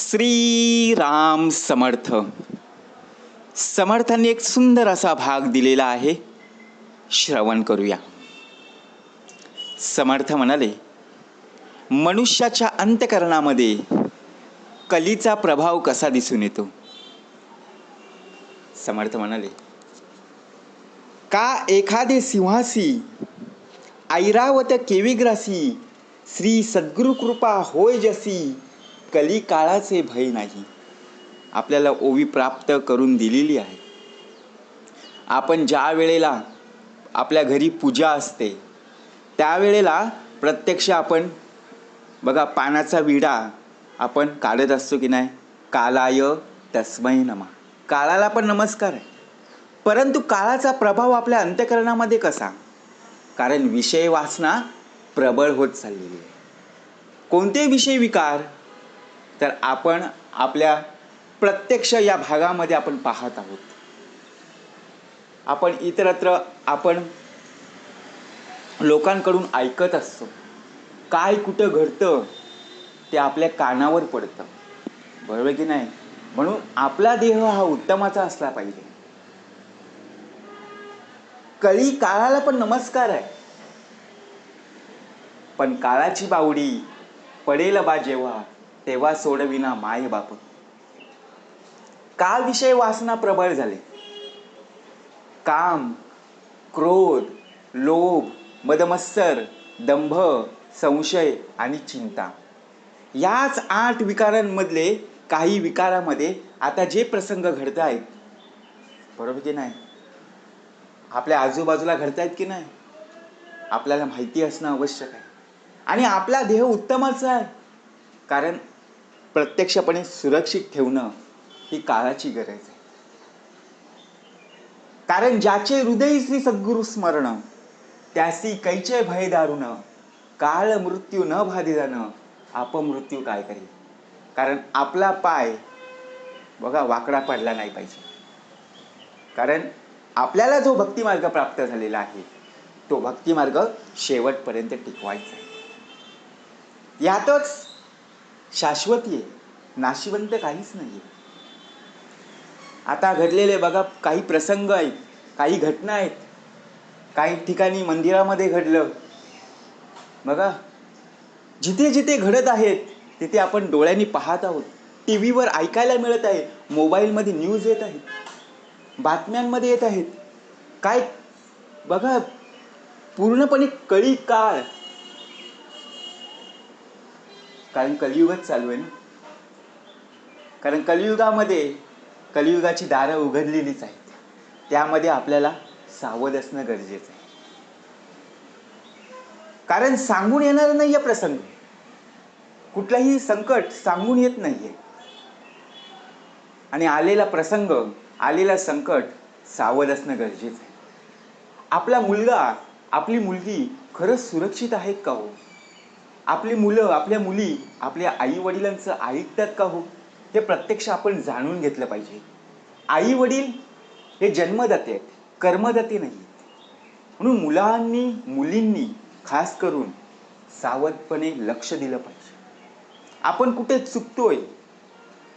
श्री राम समर्थ. समर्थांनी एक सुंदर असा भाग दिलेला आहे. श्रवण करूया. समर्थ म्हणाले मनुष्याच्या अंतकरणामध्ये कलीचा प्रभाव कसा दिसून येतो? समर्थ म्हणाले का एखादे सिंहासी ऐरावत केविग्रासी श्री सद्गुरु कृपा होय जसी कली काळाचे भय नाही. आपल्याला ओवी प्राप्त करून दिलेली आहे. आपण ज्या वेळेला आपल्या घरी पूजा असते त्यावेळेला प्रत्यक्ष आपण बघा पानाचा विडा आपण काढत असतो की नाही? कालाय तस्मै नमा. काळाला पण नमस्कार आहे. परंतु काळाचा प्रभाव आपल्या अंत्यकरणामध्ये कसा? कारण विषय वासना प्रबळ होत चाललेली आहे. कोणते विषय विकार? तर आपण आपल्या प्रत्यक्ष या भागामध्ये आपण पाहत आहोत. आपण इतरत्र आपण लोकांकडून ऐकत असतो. काय कुठं घडतं ते आपल्या कानावर पडतं. बरोबर की नाही? म्हणून आपला देह हा उत्तमाचा असला पाहिजे. कळी काळाला पण नमस्कार आहे. पण काळाची बावडी पडेल बा जेव्हा तेव्हा सोडविना माय बाप काल विषय वासना प्रबळ झाले. काम क्रोध लोभ मदमत्सर दंभ संशय आणि चिंता. याच आठ विकारांमधले काही विकारामध्ये आता जे प्रसंग घडत आहेत बरोबर की नाही? आपल्या आजूबाजूला घडत आहेत की नाही? आपल्याला माहिती असणं आवश्यक आहे. आणि आपला देह उत्तमाचा आहे. कारण प्रत्यक्षपणे सुरक्षित ठेवणं ही काळाची गरज आहे. कारण ज्याचे हृदय श्री सद्गुरु स्मरण त्यासी कैचे भय दारुण काळ मृत्यू न भादिदानं अपमृत्यू काय करी कारण आपला पाय बघा वाकडा पडला नाही पाहिजे. कारण आपल्याला जो भक्तिमार्ग प्राप्त झालेला आहे तो भक्तिमार्ग शेवटपर्यंत टिकवायचा आहे. यातच शाश्वती आहे. नाशिवंत काहीच नाही आहे आता घडलेले बघा काही प्रसंग आहेत काही घटना आहेत. काही ठिकाणी मंदिरामध्ये घडलं. बघा जिथे जिथे घडत आहेत तिथे आपण डोळ्यांनी पाहत आहोत. टी व्हीवर ऐकायला मिळत आहे. मोबाईलमध्ये न्यूज येत आहेत. बातम्यांमध्ये येत आहेत. काय बघा पूर्णपणे कळी काळ. कारण कलियुगच चालू आहे ना? कारण कलियुगामध्ये कलियुगाची दारं उघडलेलीच आहेत. त्यामध्ये आपल्याला सावध असणं गरजेचं आहे. कारण सांगून येणार नाही आहे प्रसंग. कुठलाही संकट सांगून येत नाहीये. आणि आलेला प्रसंग आलेला संकट सावध असणं गरजेचं आहे. आपला मुलगा आपली मुलगी खरंच सुरक्षित आहे का हो? आपली मुलं आपल्या मुली आपल्या आई वडिलांचं ऐकतात का हो? हे प्रत्यक्ष आपण जाणून घेतलं पाहिजे. आई वडील हे जन्मदाते आहेत कर्मदाते नाही म्हणून मुलांनी मुलींनी खास करून सावधपणे लक्ष दिलं पाहिजे. आपण कुठे चुकतोय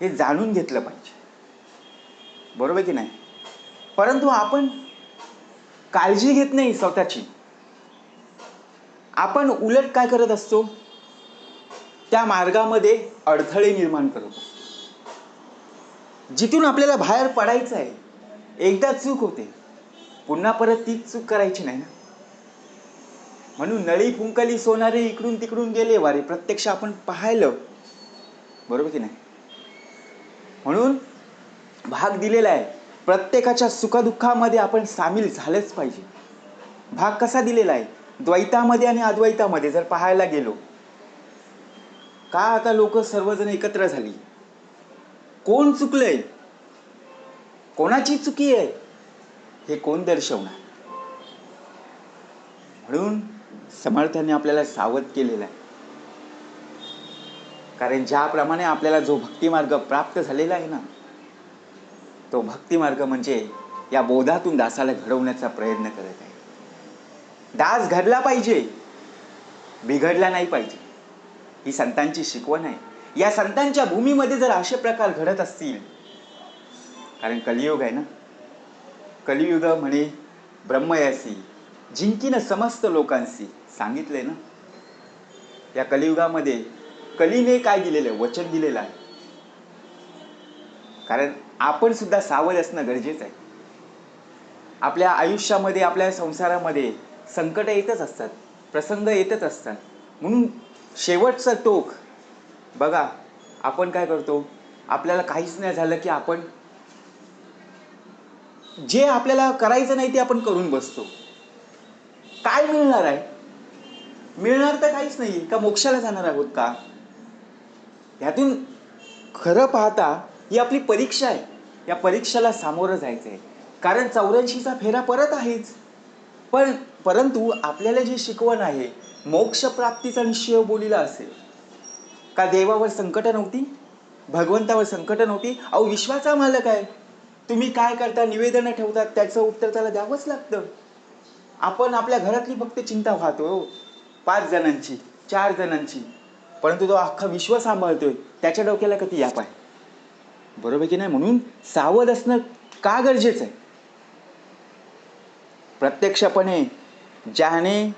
हे जाणून घेतलं पाहिजे. बरोबर की नाही? परंतु आपण काळजी घेत नाही स्वतःची. आपण उलट काय करत असतो? त्या मार्गामध्ये अडथळे निर्माण करत असतो. जिथून आपल्याला बाहेर पडायचं आहे एकदा चूक होते पुन्हा परत तीच चूक करायची नाही ना? म्हणून नळी फुंकली सोनारे इकडून तिकडून गेले वारे प्रत्यक्ष आपण पाहिलं. बरोबर की नाही? म्हणून भाग दिलेला आहे. प्रत्येकाच्या सुखदुःखामध्ये आपण सामील झालंच पाहिजे. भाग कसा दिलेला आहे? द्वैतामध्ये आणि अद्वैतामध्ये जर पाहायला गेलो का आता लोक सर्वजण एकत्र झाली? कोण चुकलंय? कोणाची चुकी आहे? हे कोण दर्शवणार? म्हणून समर्थाने आपल्याला सावध केलेला आहे. कारण ज्याप्रमाणे आपल्याला जो भक्तिमार्ग प्राप्त झालेला आहे ना तो भक्तिमार्ग म्हणजे या बोधातून दासाला घडवण्याचा प्रयत्न करत आहे. दास घडला पाहिजे. बिघडला नाही पाहिजे. ही संतांची शिकवण आहे. या संतांच्या भूमीमध्ये जर असे प्रकार घडत असतील कारण कलियुग आहे ना? कलियुग म्हणे ब्रह्मयासी जिंकीनं समस्त लोकांशी. सांगितलंय ना? या कलियुगामध्ये कलीने काय दिलेलं आहे? वचन दिलेलं आहे. कारण आपण सुद्धा सावध असणं गरजेचं आहे. आपल्या आयुष्यामध्ये आपल्या संसारामध्ये संकट येतच असतात प्रसंग येतच असतात. म्हणून शेवटचं टोक बघा आपण काय करतो? आपल्याला काहीच नाही झालं की आपण जे आपल्याला करायचं नाही ते आपण करून बसतो. काय मिळणार आहे? मिळणार तर काहीच नाही. का मोक्षाला जाणार आहोत का? ह्यातून खरं पाहता ही आपली परीक्षा आहे. या परीक्षेला सामोरं जायचं आहे कारण चौऱ्याऐंशीचा फेरा परत आहेच. पण परंतु आपल्याला जे शिकवण आहे मोक्षप्राप्तीचा निश्चय बोलीला असेल. का देवावर संकट नव्हती? भगवंतावर संकट नव्हती? अहो विश्वाचा मालक आहे. तुम्ही काय करता? निवेदनं ठेवतात. त्याचं उत्तर त्याला द्यावंच लागतं. आपण आपल्या घरातली फक्त चिंता पाहतो. पाच जणांची चार जणांची. परंतु तो अख्खा विश्व सांभाळतोय. त्याच्या डोक्याला कधी याप आहे? बरोबर की नाही? म्हणून सावध असणं का गरजेचं आहे? प्रत्यक्षपणे ज्याने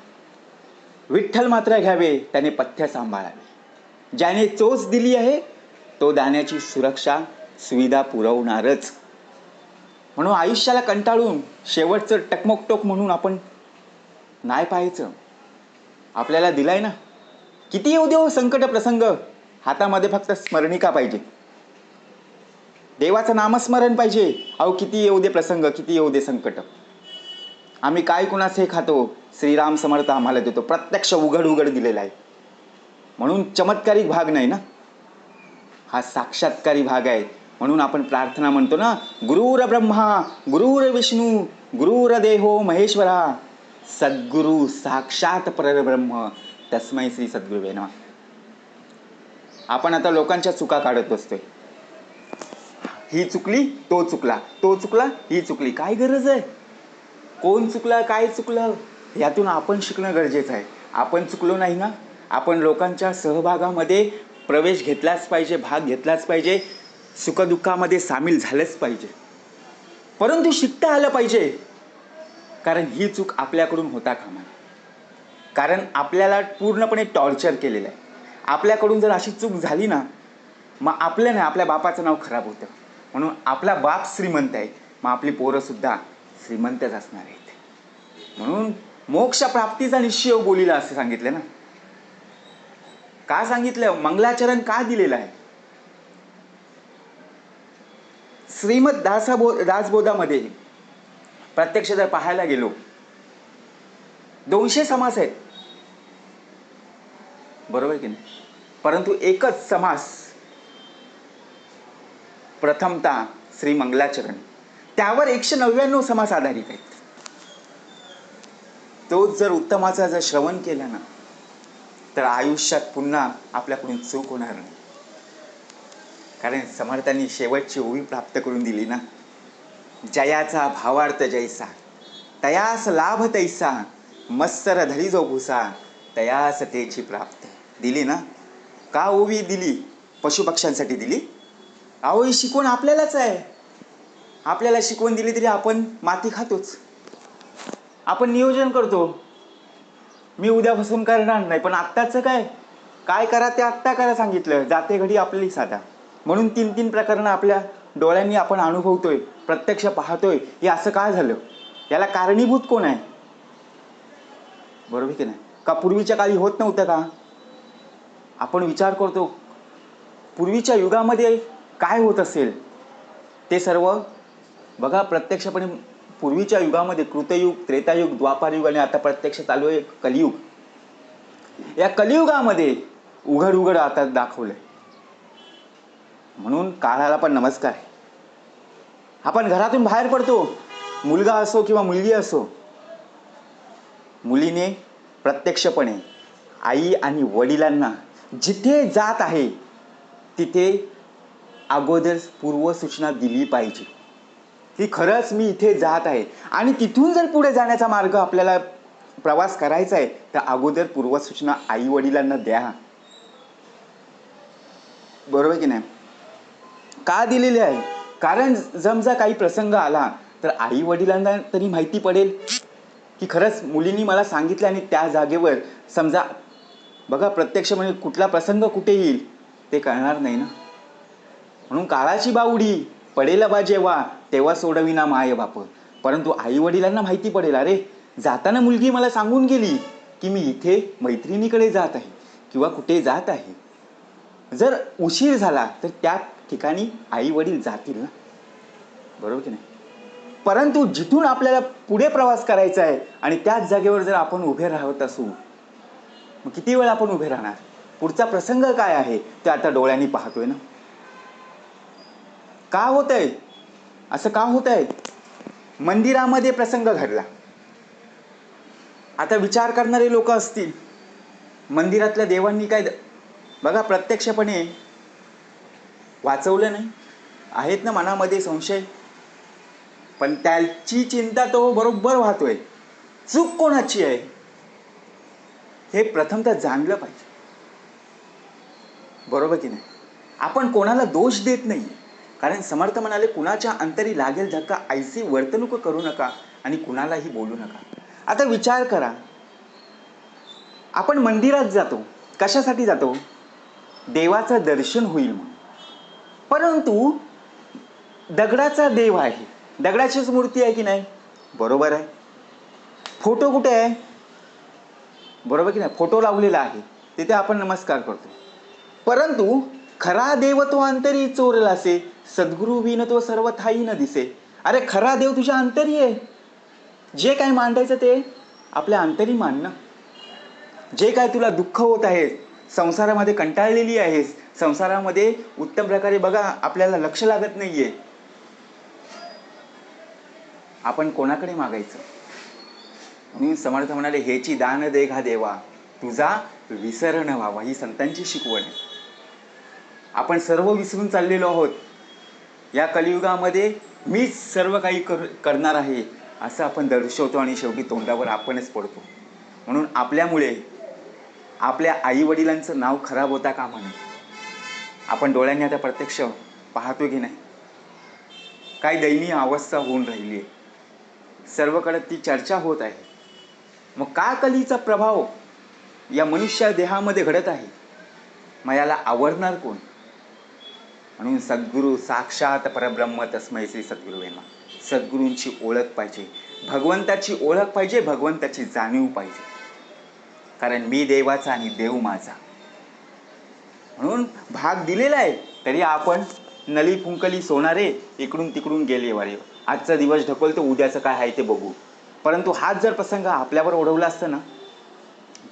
विठ्ठल मात्र घ्यावे त्याने पथ्य सांभाळावे. ज्याने चोच दिली आहे तो दाण्याची सुरक्षा सुविधा पुरवणारच. म्हणून आयुष्याला कंटाळून शेवटचं टकमोकटोक म्हणून आपण नाही पाहायचं. आपल्याला दिलाय ना? किती येऊ देऊ संकट प्रसंग हातामध्ये फक्त स्मरणिका पाहिजे. देवाचं नामस्मरण पाहिजे. अहो किती येऊ दे प्रसंग किती येऊ दे संकट. आम्ही काय कुणास हे खातो श्रीराम समर्थ आम्हाला देतो. प्रत्यक्ष उघड उघड दिलेला आहे. म्हणून चमत्कारिक भाग नाही ना? हा साक्षात्कारी भाग आहे. म्हणून आपण प्रार्थना म्हणतो ना गुरुर ब्रह्मा गुरुर विष्णू गुरुर देहो महेश्वरा सद्गुरु साक्षात परब्रह्म तस्मै श्री सद्गुरु वेनवा आपण आता लोकांच्या चुका काढत बसतोय. ही चुकली तो चुकला. तो चुकला ही चुकली. काय गरज आहे? कोण चुकलं काय चुकलं यातून आपण शिकणं गरजेचं आहे. आपण चुकलो नाही ना? आपण लोकांच्या सहभागामध्ये प्रवेश घेतलाच पाहिजे भाग घेतलाच पाहिजे सुखदुःखामध्ये सामील झालंच पाहिजे. परंतु शिकता आलं पाहिजे. कारण ही चूक आपल्याकडून होता कामा कारण आपल्याला पूर्णपणे टॉर्चर केलेलं आहे. आपल्याकडून जर अशी चूक झाली ना मग आपलं नाही आपल्या बापाचं नाव खराब होतं. म्हणून आपला बाप श्रीमंत आहे. मग आपली पोरंसुद्धा श्रीमंतच असणार आहेत. म्हणून मोक्षप्राप्तीचा निश्चय बोलीला असं सांगितलं ना. का सांगितलं? मंगलाचरण का दिलेलं आहे? श्रीमद दासाबो दासबोधामध्ये प्रत्यक्ष जर पाहायला गेलो दोनशे समास आहेत. बरोबर की नाही? परंतु एकच समास प्रथमता श्री मंगलाचरण. त्यावर एकशे नव्याण्णव समास आधारित आहेत. तो जर उत्तमाचा जर श्रवण केला ना तर आयुष्यात पुन्हा आपल्याकडून चूक होणार नाही. कारण समर्थांनी शेवटची ओवी प्राप्त करून दिली ना. जयाचा भावार्थ जैसा तयास लाभ तैसा मत्सर धरी जो भुसा तयास तेची प्राप्त. दिली ना? का ओवी दिली? पशुपक्ष्यांसाठी दिली? अहो ही शिकवण आपल्यालाच आहे. आपल्याला शिकवण दिली तरी आपण माती खातोच. आपण नियोजन करतो. मी उद्यापासून करणार नाही पण आत्ताचं काय? काय करा ते आत्ता करा सांगितलं. जाते घडी आपली साधा. म्हणून तीन तीन प्रकरणं आपल्या डोळ्यांनी आपण अनुभवतोय प्रत्यक्ष पाहतोय. हे असं काय झालं? याला कारणीभूत कोण आहे? बरोबर की नाही? का पूर्वीच्या काळी होत नव्हतं का? आपण विचार करतो पूर्वीच्या युगामध्ये काय होत असेल? ते सर्व बघा प्रत्यक्षपणे पूर्वीच्या युगामध्ये कृतयुग त्रेतायुग द्वापारयुग आणि आता प्रत्यक्ष चालू आहे कलियुग. या कलियुगामध्ये उघड उघड आता दाखवलंय. म्हणून काळाला पण नमस्कार आपण घरातून बाहेर पडतो. मुलगा असो किंवा मुलगी असो मुलीने प्रत्यक्षपणे आई आणि वडिलांना जिथे जात आहे तिथे अगोदर पूर्वसूचना दिली पाहिजे. की खरंच मी इथे जात आहे. आणि तिथून जर पुढे जाण्याचा मार्ग आपल्याला प्रवास करायचा आहे तर अगोदर पूर्वसूचना आई वडिलांना द्या. बरोबर की नाही? का दिलेली आहे? कारण जमजा काही प्रसंग आला तर आई वडिलांना तरी माहिती पडेल. की खरंच मुलींनी मला सांगितलं आणि त्या जागेवर समजा बघा प्रत्यक्ष म्हणजे कुठला प्रसंग कुठे येईल ते कळणार नाही ना. म्हणून काळाची बावडी पडेल बा जेव्हा तेव्हा सोडविना माय बाप. परंतु आई वडिलांना माहिती पडेल अरे जाताना मुलगी मला सांगून गेली की मी इथे मैत्रिणीकडे जात आहे किंवा कुठे जात आहे. जर उशीर झाला तर त्या ठिकाणी आई वडील जातील ना. बरोबर की नाही? परंतु जिथून आपल्याला पुढे प्रवास करायचा आहे आणि त्याच जागेवर जर आपण उभे राहत असू मग किती वेळ आपण उभे राहणार? पुढचा प्रसंग काय आहे? ते आता डोळ्यांनी पाहतोय ना. का होत आहे असं का होत आहे? मंदिरामध्ये प्रसंग घडला. आता विचार करणारे लोक असतील. मंदिरातल्या देवांनी काय बघा प्रत्यक्षपणे वाचवलं नाही. आहेत ना मनामध्ये संशय. पण त्याची चिंता तो बरोबर वाहतोय. चूक कोणाची आहे? हे प्रथमतः जाणलं पाहिजे. बरोबर की नाही? आपण कोणाला दोष देत नाही कारण समर्थ म्हणाले कुणाच्या अंतरी लागेल धक्का ऐसी वर्तणूक करू नका आणि कुणालाही बोलू नका. आता विचार करा. आपण मंदिरात जातो. कशासाठी जातो? देवाचं दर्शन होईल म्हणून. परंतु दगडाचा देव आहे. दगडाचीच मूर्ती आहे की नाही? बरोबर आहे. फोटो कुठे आहे? बरोबर की नाही? फोटो लावलेला आहे. तिथे आपण नमस्कार करतो. परंतु खरा देव तो अंतरी चोरला असे सद्गुरु विन तो सर्व थाई न दिसे. अरे खरा देव तुझ्या अंतरी आहे. जे काय मांडायचं ते आपल्या अंतरी मांडणं जे काय तुला दुःख होत आहे संसारामध्ये कंटाळलेली आहेस संसारामध्ये उत्तम प्रकारे बघा आपल्याला लक्ष लागत नाहीये. आपण कोणाकडे मागायचं? म्हणून समर्थ म्हणाले हेची दान दे घा देवा. तुझा विसरण व्हावा. ही संतांची शिकवण आहे. आपण सर्व विसरून चाललेलो आहोत. या कलियुगामध्ये मीच सर्व काही कर करणार आहे असं आपण दर्शवतो आणि शेवटी तोंडावर आपणच पडतो. म्हणून आपल्यामुळे आपल्या आईवडिलांचं नाव खराब होता कामा नये. आपण डोळ्यांनी आता प्रत्यक्ष पाहतो की नाही? काय दयनीय अवस्था होऊन राहिली आहे. सर्वकडे ती चर्चा होत आहे. मग का कलीचा प्रभाव या मनुष्य देहामध्ये घडत आहे? मग याला आवडणार कोण? म्हणून सद्गुरू साक्षात परब्रह्म तस्मै श्री सद्गुरू वेमा सद्गुरूंची ओळख पाहिजे. भगवंताची ओळख पाहिजे भगवंताची जाणीव पाहिजे. कारण मी देवाचा आणि देव माझा. म्हणून भाग दिलेला आहे तरी आपण नली फुंकली सोनारे इकडून तिकडून गेले वारे. आजचा दिवस ढकलतो उद्याचं काय आहे ते बघू. परंतु हाच जर प्रसंग आपल्यावर ओढवला असतं ना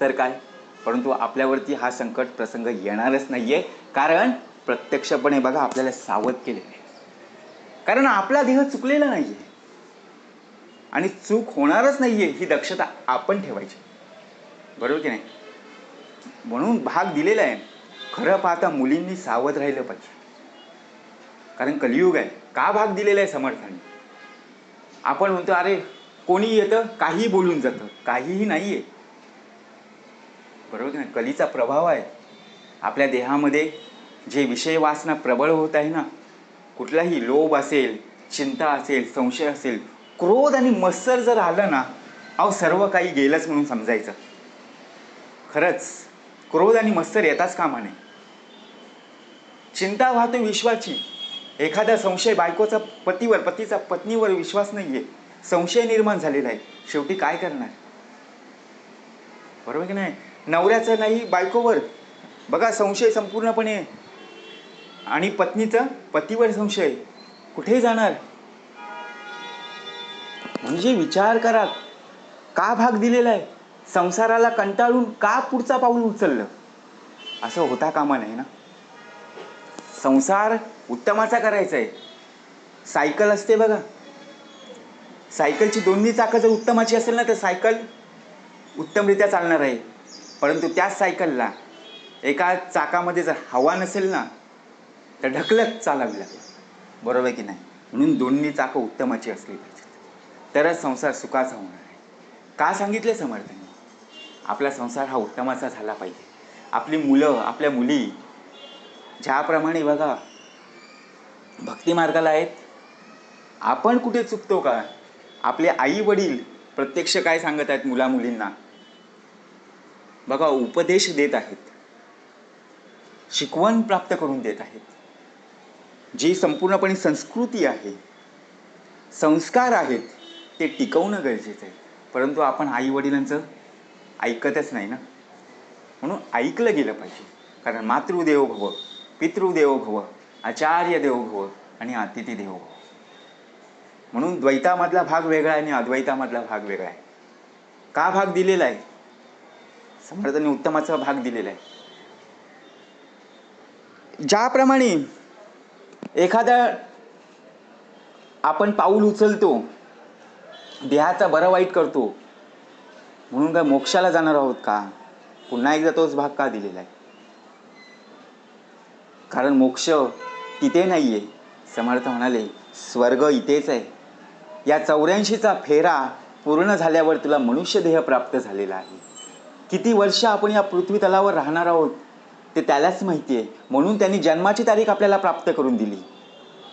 तर काय? परंतु आपल्यावरती हा संकट प्रसंग येणारच नाहीये. कारण प्रत्यक्षपणे बघा आपल्याला सावध केलेलं आहे कारण आपला देह चुकलेला नाहीये. आणि चूक होणारच नाहीये ही दक्षता आपण ठेवायची. बरोबर की नाही? म्हणून भाग दिलेला आहे. खरं पाहता मुलींनी सावध राहिलं पाहिजे. कारण कलियुग आहे. का भाग दिलेला आहे समर्थाने? आपण म्हणतो अरे कोणी येतं काही बोलून जातं. काहीही नाही आहे बरोबर की नाही? कलीचा प्रभाव आहे. आपल्या देहामध्ये जे विषय वासना प्रबळ होत आहे ना कुठलाही लोभ असेल चिंता असेल संशय असेल क्रोध आणि मत्सर जर आलं ना अहो सर्व काही गेलंच म्हणून समजायचं. खरंच क्रोध आणि मत्सर येताच कामा नये चिंता वाहतो विश्वाची. एखादा संशय बायकोचा पतीवर पतीचा पत्नीवर विश्वास नाहीये. संशय निर्माण झालेला आहे. शेवटी काय करणार? बरोबर की नाही? नवऱ्याचं नाही बायकोवर. बघा संशय संपूर्णपणे आणि पत्नीचं पतीवर संशय. कुठे जाणार? म्हणजे विचार करा. का भाग दिलेला आहे संसाराला कंटाळून का पुढचा पाऊल उचललं? असं होता कामा नाही ना? संसार उत्तमाचा करायचा आहे सायकल असते बघा. सायकलची दोन्ही चाकं जर उत्तमाची असेल ना तर सायकल उत्तमरित्या चालणार आहे. परंतु त्याच सायकलला एका चाकामध्ये जर हवा नसेल ना तर ढकलत चालावी लागेल. बरोबर आहे की नाही? म्हणून दोन्ही चाकं उत्तमाची असली पाहिजेत. तरच संसार सुखाचा होणार आहे. का सांगितले समर्थांनी? आपला संसार हा उत्तमाचा झाला पाहिजे. आपली मुलं आपल्या मुली ज्याप्रमाणे बघा भक्ती मार्गाला आहेत. आपण कुठे चुकतो का? आपले आई वडील प्रत्यक्ष काय सांगत आहेत मुला मुलींना बघा उपदेश देत आहेत. शिकवण प्राप्त करून देत आहेत. जी संपूर्णपणे संस्कृती आहे संस्कार आहेत ते टिकवणं गरजेचं आहे. परंतु आपण आई वडिलांचं ऐकतच नाही ना? म्हणून ऐकलं गेलं पाहिजे. कारण मातृदेव भव पितृदेव भव आचार्य देव भव आणि अतिथी देव भव. म्हणून द्वैतामधला भाग वेगळा आहे आणि अद्वैतामधला भाग वेगळा आहे. का भाग दिलेला आहे? समर्थांनी उत्तमाचा भाग दिलेला आहे. ज्याप्रमाणे एखादा आपण पाऊल उचलतो देहाचा बरं वाईट करतो म्हणून काय मोक्षाला जाणार आहोत का? पुन्हा एकदा तोच भाग का दिलेला आहे? कारण मोक्ष तिथे नाही आहे समर्थ म्हणाले स्वर्ग इथेच आहे. या चौऱ्याऐंशीचा फेरा पूर्ण झाल्यावर तुला मनुष्य देह प्राप्त झालेला आहे. किती वर्ष आपण या पृथ्वी तलावर राहणार आहोत? ते त्यालाच माहिती आहे. म्हणून त्यांनी जन्माची तारीख आपल्याला प्राप्त करून दिली.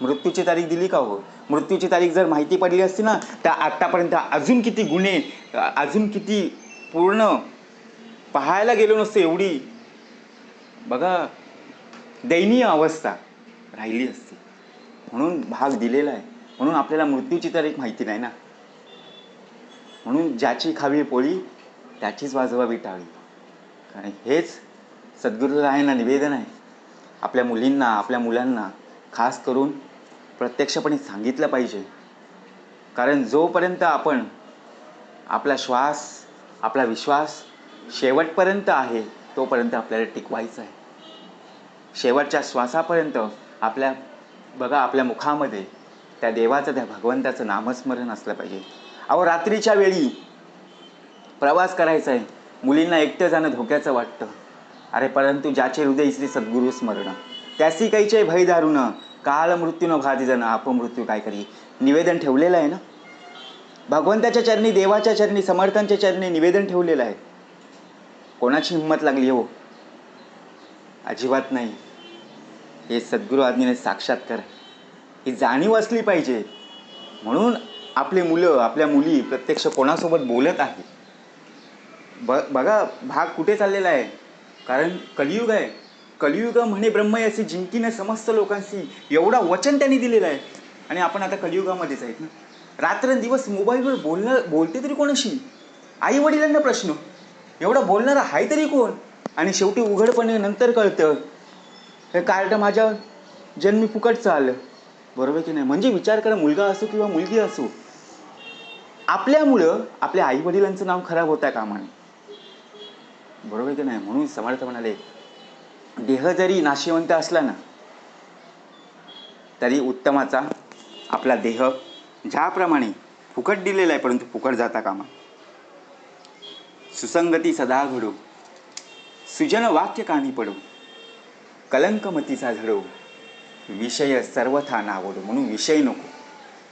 मृत्यूची तारीख दिली का हो? मृत्यूची तारीख जर माहिती पडली असती ना तर आत्तापर्यंत अजून किती गुन्हे अजून किती पूर्ण पाहायला गेलो नसतो एवढी. बघा दयनीय अवस्था राहिली असती. म्हणून भाग दिलेला आहे. म्हणून आपल्याला मृत्यूची तारीख माहिती नाही ना. म्हणून ज्याची खावी पोळी त्याचीच वाजवावी टाळी कारण हेच सद्गुरुरायांना निवेदन आहे. आपल्या मुलींना आपल्या मुलांना खास करून प्रत्यक्षपणे सांगितलं पाहिजे. कारण जोपर्यंत आपण आपला श्वास आपला विश्वास शेवटपर्यंत आहे तोपर्यंत आपल्याला टिकवायचं आहे. शेवटच्या श्वासापर्यंत आपल्या बघा आपल्या मुखामध्ये त्या देवाचं त्या भगवंताचं नामस्मरण असलं पाहिजे. अहो रात्रीच्या वेळी प्रवास करायचा आहे. मुलींना एकटं जाणं धोक्याचं वाटतं. अरे परंतु ज्याचे हृदय श्री सद्गुरु स्मरण त्यासी काहीचे भय दारुण काल मृत्यू न भाती जण अपमृत्यू काय करी? निवेदन ठेवलेलं आहे ना? भगवंताच्या चरणी देवाच्या चरणी समर्थांच्या चरणी निवेदन ठेवलेलं आहे. कोणाची हिंमत लागली हो? अजिबात नाही. हे सद्गुरू आज्ञेने साक्षात्कार ही जाणीव असली पाहिजे. म्हणून आपली मुलं आपल्या मुली प्रत्यक्ष कोणासोबत बोलत आहे ब बघा भाग कुठे चाललेला आहे? कारण कलियुग आहे. कलियुग म्हणे ब्रह्म ब्रह्मयासी जिंकीने समस्त लोकांशी एवढा वचन त्यांनी दिलेलं आहे. आणि आपण आता कलियुगामध्येच आहेत ना. रात्रंदिवस मोबाईलवर बोलणं बोलते तरी कोणाशी? आई वडिलांना प्रश्न. एवढा बोलणारा आहे तरी कोण? आणि शेवटी उघडपणे नंतर कळतं हे कार्ड माझ्या जन्मी फुकटचं आलं. बरोबर की नाही? म्हणजे विचार करा मुलगा असो किंवा मुलगी असो. आपल्यामुळं आपल्या आई वडिलांचं नाव खराब होता आहे कामाने. बरोबर की नाही? म्हणून समर्थ म्हणाले देह जरी नाशिवंत असला ना तरी उत्तमाचा आपला देह ज्याप्रमाणे फुकट दिलेला आहे परंतु फुकट जाता कामा सुसंगती सदा घडो सुजन वाक्य कानी पडो कलंकमतीचा झडो विषय सर्वथा नावडो म्हणून विषय नको.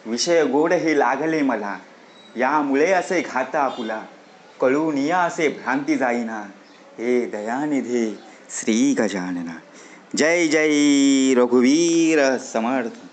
विषय गोड हे लागले मला यामुळे असे घाता आपुला. कळून या असे भ्रांती जाईना। हे दयानिधी श्री गजानना। जय जय रघुवीर समर्थ।